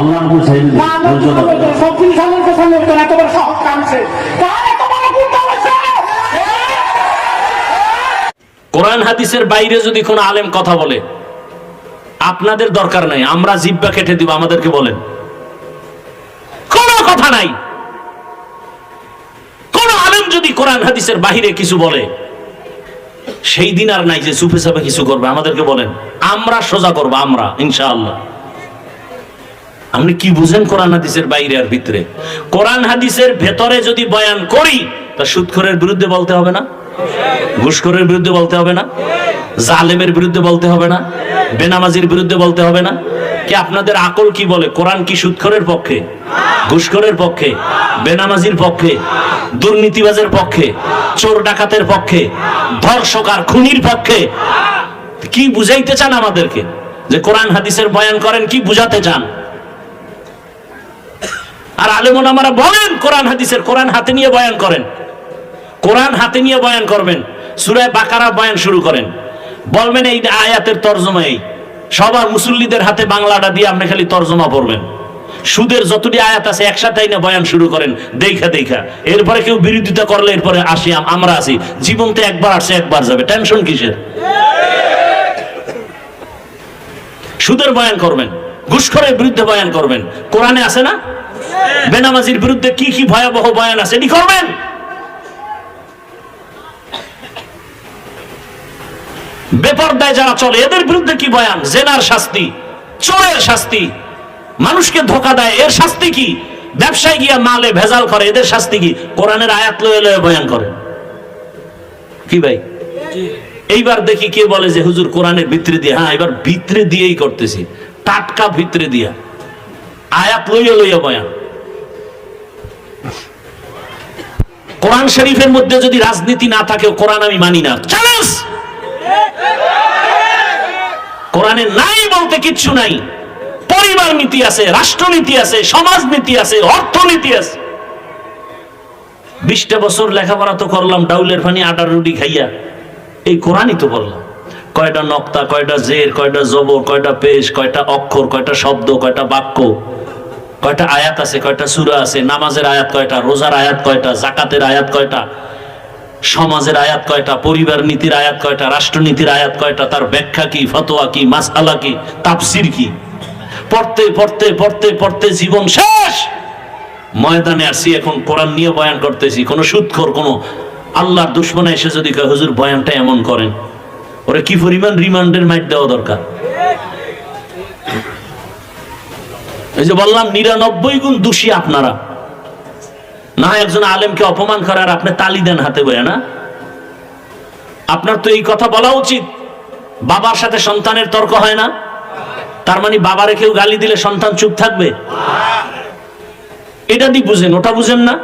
আল্লাহ বুঝাই এত বড়? কোরআন হাদিসের বাইরে যদি কোনো আলেম কথা বলে আপনাদের দরকার নাই আমরা জিব্বা কেটে দিব আমাদেরকে বলেন। কোনো কথা নাই। কোন আলেম যদি কোরআন হাদিসের বাইরে কিছু বলে সেই দিন আর নাই যে চুপে চাপে কিছু করবে আমাদেরকে বলেন আমরা সোজা করব আমরা ইনশাআল্লাহ। আপনি কি বুঝেন কোরআন হাদিসের বাইরে আর ভিতরে? কোরআন হাদিসের ভেতরে যদি বয়ান করি, তা সুৎখরের বিরুদ্ধে বলতে হবে না? ঘুষখোরের বিরুদ্ধে বলতে হবে না? জালেমের বিরুদ্ধে বলতে হবে না? বেনামাজির বিরুদ্ধে বলতে হবে না? কি আপনাদের আকল কি বলে? কোরআন কি সুৎখরের পক্ষে? ঘুষখোরের পক্ষে? বেনামাজির পক্ষে? দুর্নীতিবাজের পক্ষে? চোর ডাকাতের পক্ষে? ধর্ষক আর খুনির পক্ষে? কি বুঝাইতে চান আমাদেরকে? যে কোরআন হাদিসের বয়ান করেন, কি বুঝাতে চান? আর আলেমন আমরা বলেন কোরআন হাদিসের কোরআন হাতে নিয়ে বয়ান করেন। কোরআন হাতে নিয়ে বয়ান করবেন। সুরায় বাকারা বয়ান শুরু করেন। বলবেন এই আয়াতের তর্জমা এই। সবার মুসল্লিদের হাতে বাংলাটা দিয়ে আপনি খালি তর্জমা পড়বেন। সুদের যতটি আয়াত আছে একসাথে না বয়ান শুরু করেন, দেখা দেখা। এরপরে কেউ বিরোধিতা করলে এরপরে আসি, আম- আমরা আসি। জীবনতে একবার আসে একবার যাবে। টেনশন কিসের? সুদের বয়ান করবেন। ঘুষখরের বিরুদ্ধে বয়ান করবেন। কোরআনে আছে না? বেনামাজির বিরুদ্ধে কি কি ভয়াবহ বয়ান আছে? করবেন? বেপরদায় যারা চলে, এদের বিরুদ্ধে কি বয়ান? জেনার শাস্তি, চোরের শাস্তি, মানুষকে ধোকা দেয়, এর শাস্তি কি? ব্যবসায় গিয়া মালে ভেজাল করে, এদের শাস্তি কি? কোরআনের আয়াত লয়ে লয়ে বয়ান করে। কি ভাই? এইবার দেখি কে বলে যে হুজুর কোরআনের ভিতরে দিয়ে হ্যাঁ এবার ভিতরে দিয়েই করতেছি। টাটকা ভিতরে দিয়া। আয়াত লইয়া লইয়া বয়ান। কোরআন শরীফের মধ্যে যদি রাজনীতি না থাকে কোরআন আমি মানি না। কোরআনে নাই বলতে কিচ্ছু নাই। পরিবার নীতি আছে, রাষ্ট্রনীতি আছে, সমাজনীতি আছে, অর্থনীতি আছে। বিশটা বছর লেখাপড়া তো করলাম, ডাউলের ফানি আটার রুটি খাইয়া। এই কোরআনই তো বললাম। কয়টা নক্তা, কয়টা জের, কয়টা জবর, কয়টা পেশ, কয়টা অক্ষর, কয়টা শব্দ, কয়টা বাক্য। কয়টা আয়াত আছে, কয়টা সুরা আছে? নামাজের আয়াত কয়টা, রোজার আয়াত কয়টা জাকাতের আয়াত কয়টা, সমাজের আয়াত কয়টা, পরিবার নীতির আয়াত কয়টা, রাষ্ট্রনীতির আয়াত কয়টা, তার ব্যাখ্যা কি, ফতোয়া কি, মাসআলা কি, তাফসির কি? পড়তে পড়তে পড়তে পড়তে জীবন শেষ! ময়দানে আসছি এখন কোরআন নিয়ে বয়ান করতেছি, কোনো সুৎখর, কোনো আল্লাহর দুশ্মনে এসে যদি হুজুর, বয়ানটা এমন করেন। ওরা, কি পরিমাণ রিমান্ডের মাইট দেওয়া দরকার? এই যে বললাম, নিরানব্বই গুণ দোষী আপনারা। না একজন আলেমকে অপমান করার আপনি তালি দেন হাতে বয়ে, না? আপনার তো এই কথা বলা উচিত। বাবার সাথে সন্তানের তর্ক হয় না। তার মানে বাবারে কেউ গালি দিলে সন্তান চুপ থাকবে? এটা দি বুঝেন, ওটা বুঝেন না?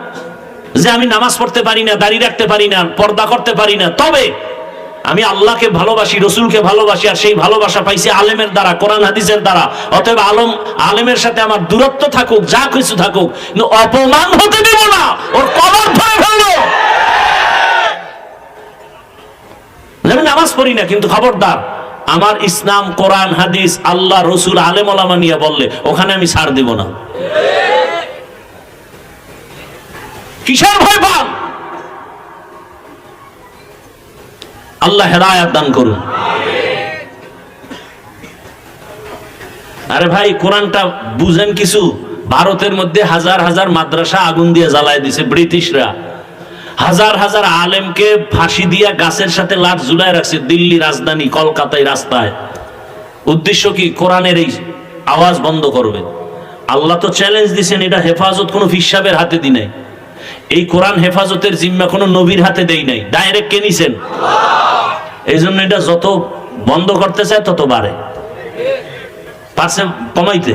যে আমি নামাজ পড়তে পারি না, দাড়ি রাখতে পারি না, পর্দা করতে পারি না, তবে আমি আল্লাহকে ভালোবাসি, রসুলকে ভালোবাসি, আর সেই ভালোবাসা পাইছি আলেমের দ্বারা, কোরআন হাদিসের দ্বারা। অতএব আলম, আলেমের সাথে আমার দূরত্ব থাকুক, যা কিছু থাকুক অপমান হতে দেব না, ওর কবর ধরে ফেলব। আমি নামাজ পড়ি না, কিন্তু খবরদার, আমার ইসলাম, কোরআন, হাদিস, আল্লাহ, রসুল আলেম ওলামা নিয়ে বললে, ওখানে আমি ছাড় দিব না। কিসের ভয় পান? আল্লাহ হেদায়াত দান করুন। আরে ভাই, কোরআনটা বুঝেন কিছু? ভারতের মধ্যে হাজার হাজার মাদ্রাসা আগুন দিয়ে জ্বালায় দিছে ব্রিটিশরা। হাজার হাজার আলেমকে ফাঁসি দিয়া গাছের সাথে লাট ঝুলায় রাখছে দিল্লি রাজধানী কলকাতায় রাস্তায়। উদ্দেশ্য কি? কোরআনের এই আওয়াজ বন্ধ করবে আল্লাহ তো চ্যালেঞ্জ দিছেন, এটা হেফাজত কোনো ফিসাবের হাতে দি নাই। এই কোরআন হেফাজতের জিম্মা কোনো নবীর হাতে দেই নাই। ডাইরেক্ট কে নিছেন? এই জন্য এটা যত বন্ধ করতে চায় তত বাড়ে। পারছে কমাইতে?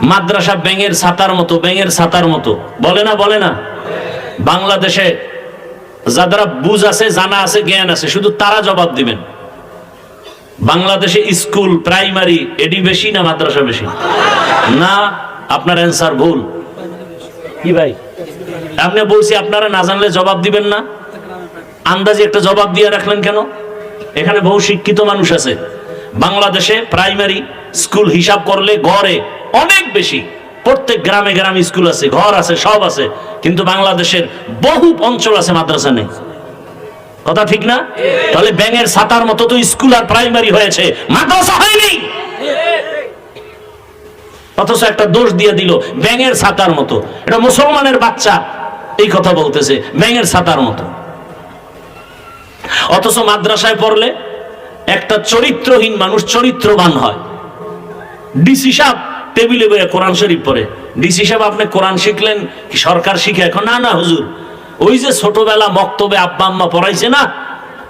মাদ্রাসা ব্যাঙের ছাতার মতো, ব্যাঙের ছাতার মতো। বলে না বলে না? বাংলাদেশে যারা বুঝ আছে, জানা আছে, জ্ঞান আছে, শুধু তারা জবাব দিবেন। বাংলাদেশে স্কুল, প্রাইমারি, এডি বেশি না মাদ্রাসা বেশি? না, আপনার অ্যান্সার ভুল। কি ভাই? আপনি বলছি, আপনারা না জানলে জবাব দিবেন না? আন্দাজে একটা জবাব দিয়ে রাখলেন কেন? এখানে বহু শিক্ষিত মানুষ আছে। বাংলাদেশে প্রাইমারি স্কুল হিসাব করলে গড়ে অনেক বেশি। প্রত্যেক গ্রামে গ্রামে স্কুল আছে, ঘর আছে, সব আছে। কিন্তু বাংলাদেশের বহু অঞ্চল আছে, মাদ্রাসা নেই। কথা ঠিক না? তাহলে ব্যাঙের ছাতার মতো তো স্কুল আর প্রাইমারি হয়েছে, মাদ্রাসা হয়নি। অথচ একটা দোষ দিয়ে দিল ব্যাঙের ছাতার মতো। এটা মুসলমানের বাচ্চা এই কথা বলতেছে, ব্যাঙের ছাতার মতো। অথচ মাদ্রাসায় পড়লে একটা চরিত্রহীন মানুষ চরিত্রবান হয়। ডিসি সাহেব টেবিলে বয়ে কোরআন শরীফ পড়ে। ডিসি সাহেব, আপনি কোরআন শিখলেন কি সরকার শিখে? এখন না না, হুজুর। ওই যে ছোটবেলা মক্তবে আব্বা আম্মা পড়াইছে না,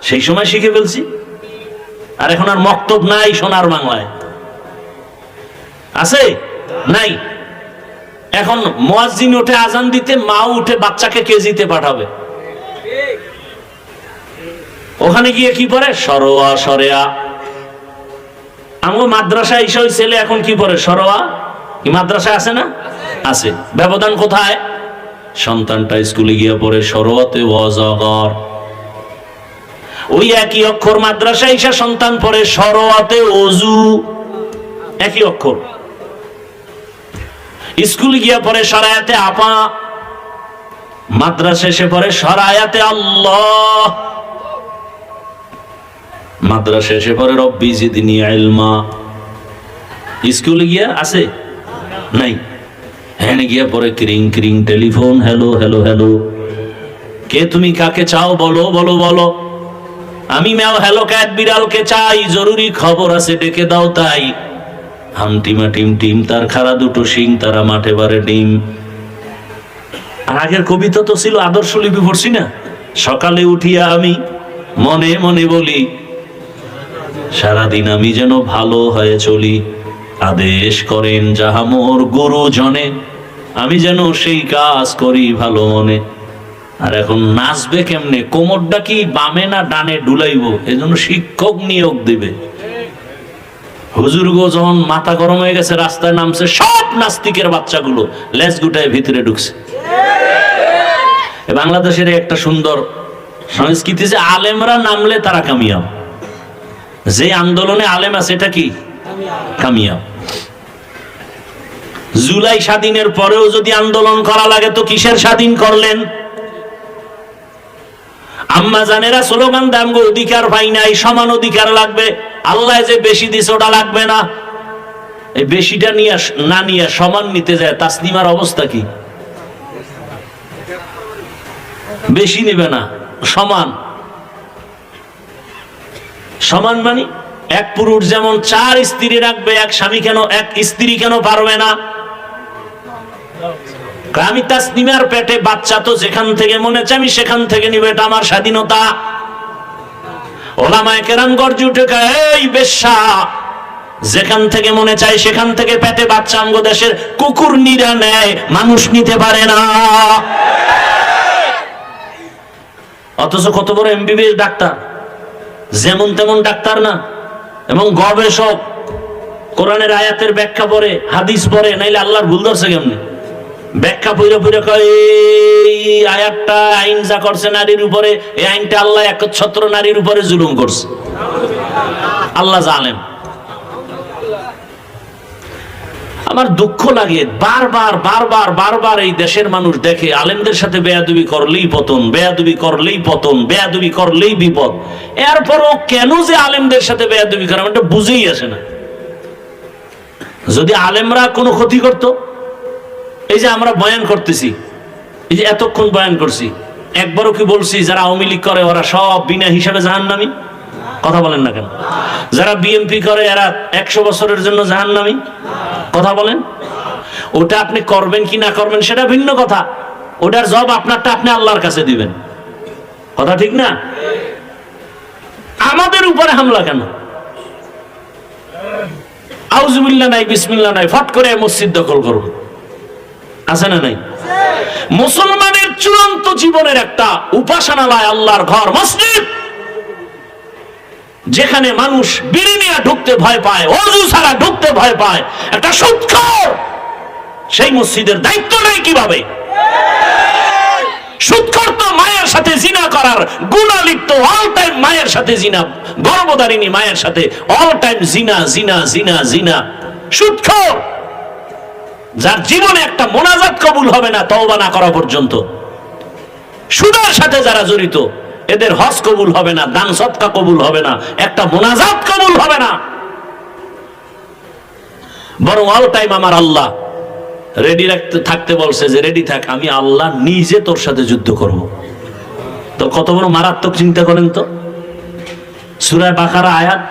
সেই সময় শিখে ফেলছি। আর এখন আর মক্তব নাই সোনার বাংলায়। আছে? নাই। এখন মোয়াজ্জিন উঠে আজান দিতে, মা উঠে বাচ্চাকে কেজিতে পাঠাবে। ওখানে গিয়ে কি পড়ে? সরোয়া, সরেয়া। আমগো মাদ্রাসা ওই ছেলে এখন কি পড়ে? সরোয়া? কি মাদ্রাসায় আছে না? আছে। ব্যবধান কোথায়? সন্তানটা স্কুলে গিয়ে পড়ে সরোয়াতে ওয়াজাগর। ওই একই অক্ষর মাদ্রাসা এসে সন্তান পড়ে সরোয়াতে অজু একই অক্ষর। স্কুলে গিয়ে পড়ে সরায়াতে আপা। মাদ্রাসা এসে পড়ে সরায়াতে আল্লাহ। মাদ্রাসা এসে পরে, রব্বি জিদিনি ইলমা। স্কুলে গিয়া আছে? নাই। হ্যাঁ গিয়া পরে ক্রিং ক্রিং, টেলিফোন, হ্যালো হ্যালো হ্যালো। কে তুমি কাকে চাও? বলো বলো বলো। আমি ম্যাও হ্যালো ক্যাট বিড়ালকে চাই, জরুরি খবর আছে, ডেকে দাও তাই। হামটিমা টিম টিম, তার খারা দুটো শিং, তারা মাঠে বারে ডিম। আর আগের কবিতা তো ছিল আদর্শ লিপি পড়ছি না। সকালে উঠিয়া আমি মনে মনে বলি সারাদিন আমি যেন ভালো হয়ে চলি। আদেশ করেন যাহা মোর গুরু জনে আমি যেন সেই কাজ করি ভালো মনে। আর এখন নাচবে কেমনে? কোমরটা কি বামে না ডানে ডুলাইব? এজন্য শিক্ষক নিয়োগ দিবে। হুজুর গো, যখন মাথা গরম হয়ে গেছে, রাস্তায় নামছে সব নাস্তিকের বাচ্চাগুলো, লেজ গুটায় ভিতরে ঢুকছে। বাংলাদেশের একটা সুন্দর সংস্কৃতি যে, আলেমরা নামলে তারা কামিয়াব। যে আন্দোলনে আলেম আছে, এটা কি? কামিয়াব। জুলাই স্বাধীনের পরেও যদি আন্দোলন করা লাগে, তো কিসের স্বাধীন করলেন? আম্মা জানেরা স্লোগান দামগো অধিকার পাই নাই, সমান অধিকার লাগবে। আল্লাহ যে বেশি দিছে, ওটা লাগবে না। এই বেশিটা নিয়ে, না নিয়ে সমান নিতে যায় তাসনিমার অবস্থা কি? বেশি নেবে না, সমান। সমান মানে? এক পুরুষ যেমন চার স্ত্রী রাখবে, এক স্বামী কেন, এক স্ত্রী কেন পারবে না? আমি তাসনিমার পেটে বাচ্চা তো যেখান থেকে মনে চাই আমি সেখান থেকে নিবে, এটা আমার স্বাধীনতা। ওলামায় কেরাম গর্জে উঠে এই বেশ্যা, যেখান থেকে মনে চাই সেখান থেকে পেটে বাচ্চা আঙ্গ দেশের কুকুর নিরা নেয়, মানুষ নিতে পারে না। অথচ কত বড় এমবিবিএস ডাক্তার। যেমন তেমন ডাক্তার না, এবং গবেষক কোরআনের আয়াতের ব্যাখ্যা পরে হাদিস পরে নাইলে আল্লাহর ভুল ধরছে কেমনি? ব্যাখ্যা পুরো পুরো এই আয়াতটা আইন যা করছে নারীর উপরে, এই আইনটা আল্লাহ একচ্ছত্র নারীর উপরে জুলুম করছে। আল্লাহ জানেন আমার দুঃখ লাগে। বারবার বারবার বারবার এই দেশের মানুষ দেখে, আলেমদের সাথে বেয়াদুবি করলেই পতন, বেয়াদুবি করলেই পতন, বেয়াদুবি করলেই বিপদ। এরপরও কেন যে আলেমদের সাথে বেয়াদুবি করে এটা বুঝেই আসে না। যদি আলেমরা কোনো ক্ষতি করত, এই যে আমরা বয়ান করতেছি, এই যে এতক্ষণ বয়ান করছি, একবারও কি বলছি, যারা আওয়ামী লীগ করে, ওরা সব বিনা হিসাবে জাহান নামি কথা বলেন না কেন? যারা বিএনপি করে, এরা একশো বছরের জন্য জাহান্নামী? কথা বলেন। ওটা আপনি করবেন কি না করবেন সেটা ভিন্ন কথা। ওটার জব আপনারটা আপনি আল্লাহর কাছে দিবেন। কথা ঠিক না? আমাদের উপরে হামলা কেন? আউজুবিল্লা নাই বিসমিল্লা নাই, ফট করে মসজিদ দখল করব আছে না নাই? মুসলমানের চূড়ান্ত জীবনের একটা উপাসনালয় আল্লাহর ঘর, মসজিদ। যেখানে মানুষ বিড়ি ঢুকতে ভয় পায়, অজু ছাড়া ঢুকতে ভয় পায়, একটা সুৎখর। সেই মসজিদের দায়িত্ব নেই কীভাবে? সুৎখর তো মায়ের সাথে জিনা করার অল টাইম মায়ের সাথে জিনা মায়ের সাথে অল টাইম জিনা জিনা জিনা জিনা। সুৎখর। যার জীবনে একটা মোনাজাত কবুল হবে না, তওবা না করা পর্যন্ত। সুদের সাথে যারা জড়িত এদের হজ কবুল হবে না, দান সৎকা কবুল হবে না, একটা মোনাজাত কবুল হবে না। বরং অল টাইম আমার আল্লাহ রেডি রাখতে, থাকতে বলছে যে রেডি থাক, আমি আল্লাহ নিজে তোর সাথে যুদ্ধ করব। তো কত বড় মারাত্মক চিন্তা করেন তো। সুরায় বাকারা আয়াত।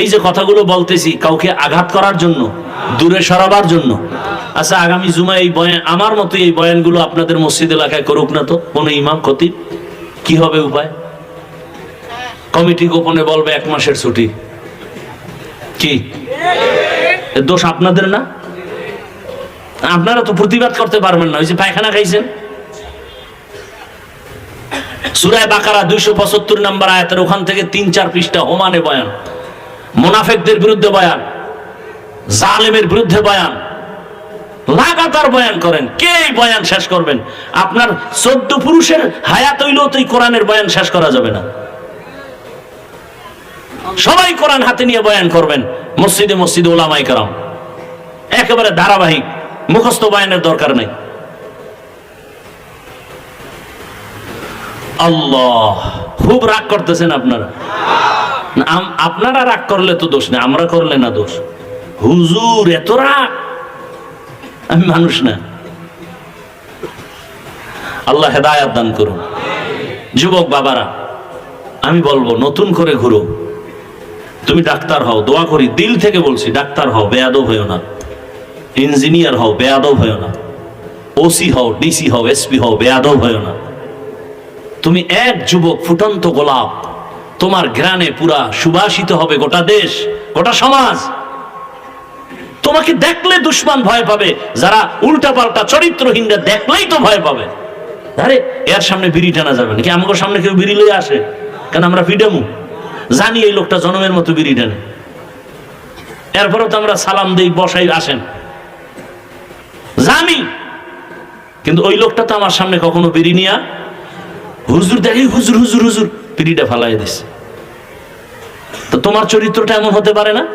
এই যে কথাগুলো বলতেছি, কাউকে আঘাত করার জন্য, দূরে সরাবার জন্য আচ্ছা আগামী জুমায় এই বয়ান, আমার মতো এই বয়ানগুলো আপনাদের মসজিদ এলাকায় করুক না তো? কোনো ইমাম খতিব? কি হবে উপায়? কমিটি গোপনে বলবে এক মাসের ছুটি। কি? দোষ আপনাদের না? আপনারা তো প্রতিবাদ করতে পারবেন না। ওই যে পায়খানা খাইছেন। সুরায় বাকারা দুইশো পঁচাত্তর নাম্বার আয়াতের ওখান থেকে তিন চার পৃষ্ঠা ওমানে বয়ান। মোনাফেকদের বিরুদ্ধে বয়ান। জালেমের বিরুদ্ধে বয়ান। লাগাতার বয়ান করেন। কে বয়ান শেষ করবেন? আপনার চোদ্দ পুরুষের হায়াত হইলেও তো কোরআনের বয়ান শেষ করা যাবে না। সবাই কোরআন হাতে নিয়ে বয়ান করবেন, মসজিদে মসজিদে ওলামাই কারাম। একেবারে ধারাবাহিক, মুখস্থ বয়ানের দরকার নেই। আল্লাহ, খুব রাগ করতেছেন আপনারা। আপনারা রাগ করলে তো দোষ নেই, আমরা করলে না দোষ। হুজুর, এত রাগ! আমি মানুষ না। আল্লাহ হেদায়াত দান করুন। যুবক বাবারা, আমি বলব, নতুন করে ঘুরো। তুমি ডাক্তার হও, দোয়া করি, দিল থেকে বলছি, ডাক্তার হও, বেয়াদব হয়েও না। ইঞ্জিনিয়ার হও, বেয়াদব হয়েও না। ওসি হও, ডিসি হও, এসপি হও, বেয়াদব হয়েও না। তুমি এক যুবক ফুটন্ত গোলাপ, তোমার ঘ্রাণে পুরা সুবাসিত হবে গোটা দেশ, গোটা সমাজ। তোমাকে দেখলে দুশ্মন ভয় পাবে, যারা উল্টা পাল্টা চরিত্রহীনরা দেখলেই তো ভয় পাবে। আরে, এর সামনে বিড়ি টানা যাবে নাকি? আমাকে সামনে কেউ বিড়ি লয়ে আসে? কেন আমরা ফিডামু? জানি এই লোকটা জনমের মতো বিড়ি টানে। এরপরেও তো আমরা সালাম দেই, বসাই, আসেন। জানি। কিন্তু ওই লোকটা তো আমার সামনে কখনো বিড়ি নিয়া হুজুর দেখে, হুজুর হুজুর হুজুর পিড়িটা ফালাই দিছে। তো তোমার চরিত্রটা এমন হতে পারে না?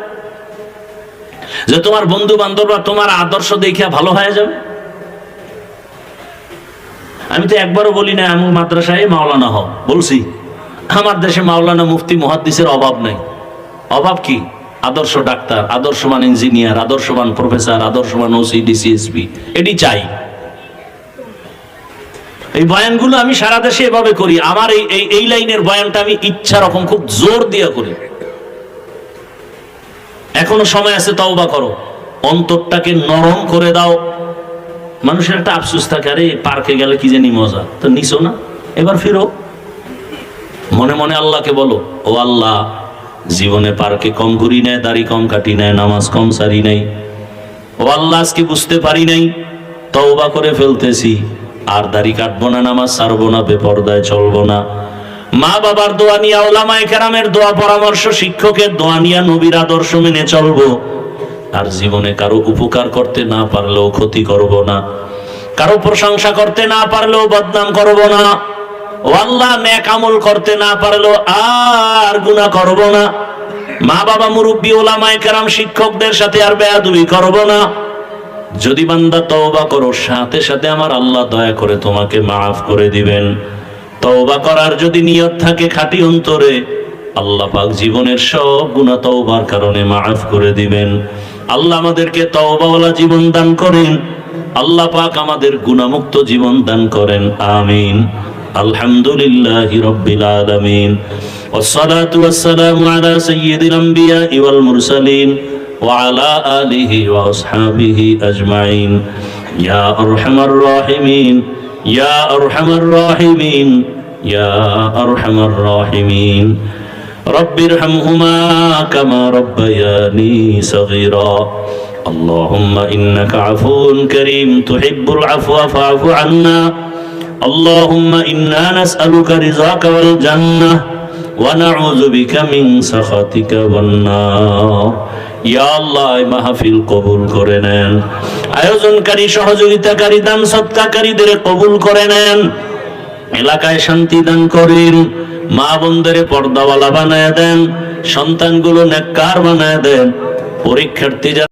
যে তোমার বন্ধু বান্ধবরা তোমার আদর্শ দেখিয়া ভালো হয়ে যাবে? আমি তো একবারও বলি না এমন মাদ্রাসায় মাওলানা হও। বলছি, আমার দেশে মাওলানা মুফতি মহাদ্দিসের অভাব নাই। অভাব কি? আদর্শ ডাক্তার, আদর্শবান ইঞ্জিনিয়ার, আদর্শবান প্রফেসর, আদর্শবান ওসি ডিসিএসপি এটি চাই। এই বয়ানগুলো আমি সারা দেশে এভাবে করি। আমার এই এই লাইনের বয়ানটা আমি ইচ্ছা রকম খুব জোর দিয়ে করি। এখনও সময় আছে, তওবা করো। অন্তরটাকে নরম করে দাও। মানুষের একটা আফসোস থাকে, আরে পার্কে গেলে কি জানি মজা? তো নিছো না? এবার ফিরো। মনে মনে আল্লাহকে বলো, ও আল্লাহ, জীবনে পার্কে কম ঘুরি নেয় দাড়ি কম কাটি নেয় নামাজ কম সারি নাই। ও আল্লাহ, আজকে বুঝতে পারি নাই, তওবা করে ফেলতেছি। আর দাড়ি কাটবো না, নামাজ সারবো না, বেপরদায় চলবো না। মা বাবার দোয়া নিয়া ওলামায়ে কেরামের দোয়া পরামর্শ, শিক্ষকের দোয়া নিয়া নবীর আদর্শ মেনে চলবো। আর জীবনে কারও উপকার করতে না পারলেও ক্ষতি করব না। কারও প্রশংসা করতে না পারলেও বদনাম করব না। ও আল্লাহ, নেক আমল করতে না পারলেও আর গুনাহ করব না। মা বাবা মুরব্বী, ওলামায়ে কেরাম, শিক্ষকদের সাথে আর বেয়াদবি করব না। যদি বান্দা তওবা করো, সাথে সাথে আমার আল্লাহ দয়া করে তোমাকে মাফ করে দিবেন। তওবা করার যদি নিয়ত থাকে খাঁটি অন্তরে আল্লাহ পাক জীবনের সব গুনাহ তওবার কারণে মাফ করে দিবেন আল্লাহ আমাদেরকে তওবাওয়ালা জীবন দান করেন আল্লাহ পাক আমাদের গুনাহমুক্ত জীবন দান করেন আমিন আলহামদুলিল্লাহি রাব্বিল আলামিন والصلاة والسلام على سيد الأنبياء والمرسلين وعلى آله وأصحابه أجمعين يا أرحم الراحمين يا أرحم الراحمين يا أرحم الراحمين رب ارحمهما كما ربياني صغيرا اللهم إنك عفو كريم تحب العفو فاعف عنا اللهم إنا نسألك رضاك والجنة ونعوذ بك من سخطك والنار মাহফিল কবুল করে নেন। আয়োজনকারী, সহযোগিতাকারী, দান সৎকারীদের কবুল করে নেন। এলাকায় শান্তি দান করেন। মা বোনদের পর্দাওয়ালা বানায় দেন। সন্তানগুলো নেককার বানায় দেন। পরীক্ষার্থী